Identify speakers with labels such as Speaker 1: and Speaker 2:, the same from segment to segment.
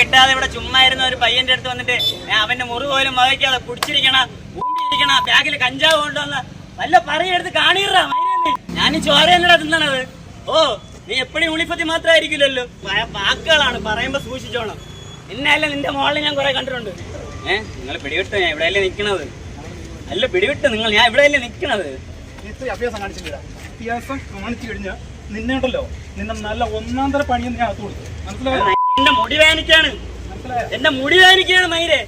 Speaker 1: കിട്ടാതെ ഇവിടെ ചുമ്മാ ഇരുന്ന ഒരു പയ്യന്റെ അടുത്ത് വന്നിട്ട് അവന്റെ മുറി പോലും വകയ്ക്കാതെ കുടിച്ചിരിക്കണ ഊമ്പിയിരിക്കണ ബാഗിൽ കഞ്ചാവ് കൊണ്ടുവന്ന് വല്ല പറയെടുത്ത് കാണിറാ ഞാൻ ചോര എന്നടാ തിന്നണത്. ഓ നീ എപ്പോഴും ഉളിപ്പത്തി മാത്രമായിരിക്കില്ലല്ലോ വാക്കുകളാണ് പറയുമ്പോ സൂക്ഷിച്ചോണം. ഇന്നല്ല നിന്റെ മോളിൽ ഞാൻ കുറെ കണ്ടിട്ടുണ്ട്. ഏഹ് നിങ്ങൾ പിടിവിട്ട് ഞാൻ ഇവിടെയല്ലേ നിൽക്കണത് അല്ല പിടിവിട്ട് നിങ്ങൾ ഞാൻ ഇവിടെയല്ലേ നിൽക്കണത്
Speaker 2: അഭ്യാസം കാണിച്ചിട്ടില്ല അഭ്യാസം കാണിച്ചു കഴിഞ്ഞാൽ നിന്നെ ഉണ്ടല്ലോ നിന്നെ നല്ല ഒന്നാം തര പണിയെന്ന് ഞാൻ അത് കൊടുത്തു. മനസ്സിലായോ?
Speaker 1: എന്റെ മുടി വേനിക്കാണ് എന്റെ മുടി വേനിക്കാണ് മയിലെ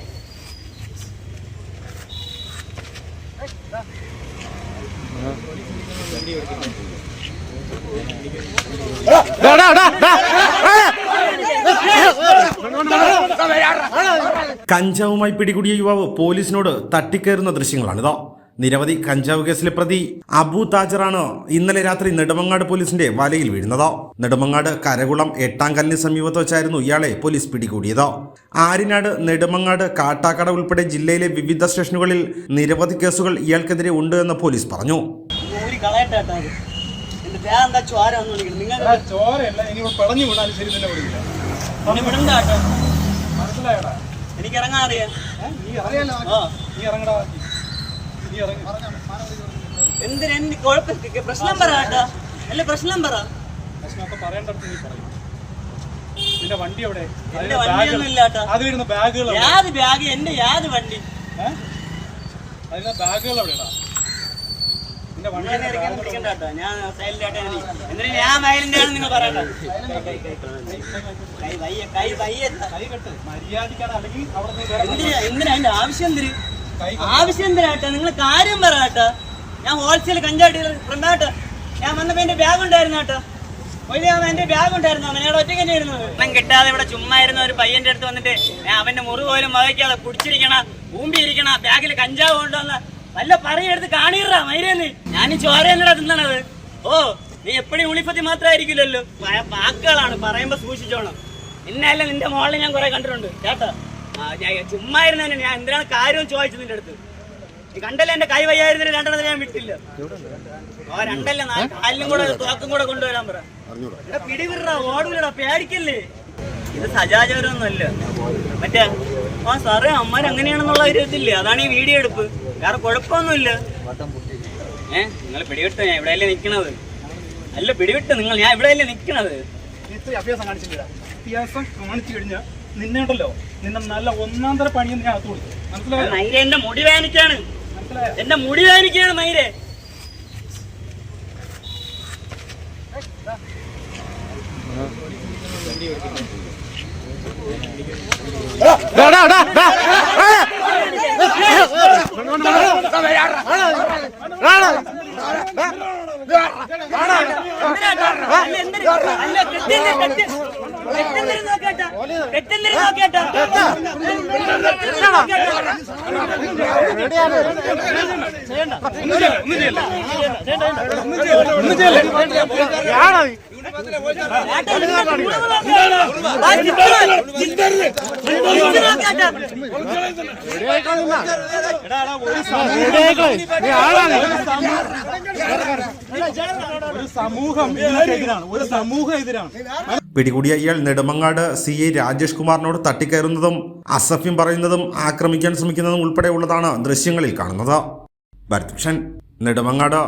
Speaker 3: കഞ്ചാവുമായി പിടികൂടിയ യുവാവ് പോലീസിനോട് തട്ടിക്കയറുന്ന ദൃശ്യങ്ങളാണിത്. നിരവധി കഞ്ചാവ് കേസിലെ പ്രതി അബു താജറാണ് ഇന്നലെ രാത്രി നെടുമങ്ങാട് പോലീസിന്റെ വലയിൽ വീഴുന്നത്. നെടുമങ്ങാട് കരകുളം എട്ടാംകല്ലിന് സമീപത്ത് വെച്ചായിരുന്നു ഇയാളെ പോലീസ് പിടികൂടിയത്. ആര്യനാട് നെടുമങ്ങാട് കാട്ടാക്കട ഉൾപ്പെടെ ജില്ലയിലെ വിവിധ സ്റ്റേഷനുകളിൽ നിരവധി കേസുകൾ ഇയാൾക്കെതിരെ ഉണ്ട് എന്ന് പോലീസ് പറഞ്ഞു.
Speaker 1: ഊരി കളയട്ടെ കേട്ടോ അത്. എന്റെ ദേഹം എന്താ ചോര വന്നു നിങ്ങൾ
Speaker 2: എടാ, ചോരയല്ല. ഇനി ഇവിടെ ശരി നിന്നെ വിടില്ല
Speaker 1: എന്നെ
Speaker 2: മനസ്സിലായടാ.
Speaker 1: എനിക്ക് ഇറങ്ങാൻ അറിയാം.
Speaker 2: നീ അറിയാലോ
Speaker 1: ആ.
Speaker 2: നീ ഇറങ്ങടാ.
Speaker 1: എന്തിന് എന്ത് പ്രശ്നം പറ കേട്ടോ അല്ല പ്രശ്നം പറ
Speaker 2: പ്രശ്നമൊക്കെ പറയേണ്ടടുത്ത് നീ പറയും നിന്റെ വണ്ടി എവിടെ
Speaker 1: എന്റെ വണ്ടിയൊന്നും ഇല്ല കേട്ടോ
Speaker 2: അതിലിരുന്ന ബാഗുകൾ?
Speaker 1: യാത് ബാഗ് എന്റെ യാത് വണ്ടി?
Speaker 2: അതിലെ ബാഗുകൾ എവിടെയാ നിന്റെ വണ്ടി
Speaker 1: ഞാൻ സൈലന്റ് ആയിട്ട്. ഞാൻ സൈലന്റ് ആണെന്ന് നിങ്ങൾ പറയണ്ട കൈ വയ്യ കൈ വയ്യ
Speaker 2: കൈ കെട്ട് മര്യാദക്കാണ് അല്ലെങ്കിൽ അവിടെ
Speaker 1: എന്തിനാ എന്തിനാ അതിന്റെ ആവശ്യം എന്തിന് ആവശ്യം നിങ്ങൾ കാര്യം പറ ഞാൻ ഹോൾസെയിൽ കഞ്ചാട്ടി ഡീലർ ഫ്രണ്ട് കേട്ടോ ഞാൻ വന്നപ്പോ എന്റെ ബാഗ് ഉണ്ടായിരുന്നു കേട്ടോ. ഒരു അവൻ എന്റെ ബാഗ് ഉണ്ടായിരുന്നു. ഞാൻ ഒറ്റയ്ക്ക് ഇരുന്നത്. ഒന്നും കിട്ടാതെ ഇവിടെ ചുമ്മാ ഇരുന്ന ഒരു പയ്യന്റെ അടുത്ത് വന്നിട്ട് ഞാൻ അവന്റെ മുറി പോലും വകയ്ക്കാതെ കുടിച്ചിരിക്കണ ഊമ്പിയിരിക്കണ ബാഗിൽ കഞ്ചാവ് കൊണ്ടുവന്ന വല്ല പറയെടുത്ത് കാണിറാ മൈരേന്ന്. ഞാൻ ഈ ചോര എന്നടാ തിന്നണത്? ഓ നീ എപ്പോഴും യൂണിഫത്തി മാത്രമായിരിക്കില്ലല്ലോ വാക്കുകളാണ് പറയുമ്പോ സൂക്ഷിച്ചോണം. ഇന്നല്ല നിന്റെ മോളിൽ ഞാൻ കുറെ കണ്ടിട്ടുണ്ട്. കേട്ടോ. ചുമ്മാ ഇരുന്നതിന് ഞാൻ എന്തിനാണ് കാര്യം ചോദിച്ചത് നിന്റെ അടുത്ത്? കണ്ടല്ലേ എന്റെ കൈ വയ്യായിരുന്നില്ല രണ്ടെണ്ണത്തിന് ഞാൻ വിട്ടില്ല. ആ രണ്ടല്ല? നാല് കാലിലും കൂടെ തോക്കും കൂടെ കൊണ്ടുവരാൻ പറ. എടാ പിടിവിടറാ ഓടൂലടാ പേടിക്കല്ലേ? ഇത് സജാചാരമൊന്നുമല്ല. മറ്റേ ആ സാറേ അമ്മാർ അങ്ങനെയാണെന്നുള്ള ഒരു ഇതില്ലേ? അതാണ് ഈ വീഡിയോ എടുപ്പ്. വേറെ കുഴപ്പമൊന്നുമില്ല. ഏ നിങ്ങൾ പിടിവിട്ട് ഞാൻ ഇവിടെയല്ലേ നിൽക്കണത് അല്ല പിടിവിട്ട് നിങ്ങൾ ഞാൻ ഇവിടെയല്ലേ നിൽക്കണത്
Speaker 2: അഭ്യാസം കാണിച്ചില്ല അഭ്യാസം കാണിച്ചു കഴിഞ്ഞാൽ നിന്നെ ഉണ്ടല്ലോ നിന്നെ നല്ല ഒന്നാം തര പണിയും ഞാൻ അകത്ത് കൊടുത്തു. മനസ്സിലായോ?
Speaker 1: നൈര എന്റെ മുടി വേനിക്കാണ്.
Speaker 2: മനസ്സിലായോ?
Speaker 1: എന്റെ മുടി വേനിക്കാണ് അല്ല, എന്തിന്? നീ കെട്ടിയെന്തിന്?
Speaker 2: ഒരു സമൂഹം ഒരു സമൂഹം എതിരാണ്.
Speaker 3: പിടികൂടിയ ഇയാൾ നെടുമങ്ങാട് സി ഐ രാജേഷ് കുമാറിനോട് തട്ടിക്കയറുന്നതും അസഭ്യം പറയുന്നതും ആക്രമിക്കാൻ ശ്രമിക്കുന്നതും ഉൾപ്പെടെയുള്ളതാണ് ദൃശ്യങ്ങളിൽ കാണുന്നത്. ഭരത് നെടുമങ്ങാട്.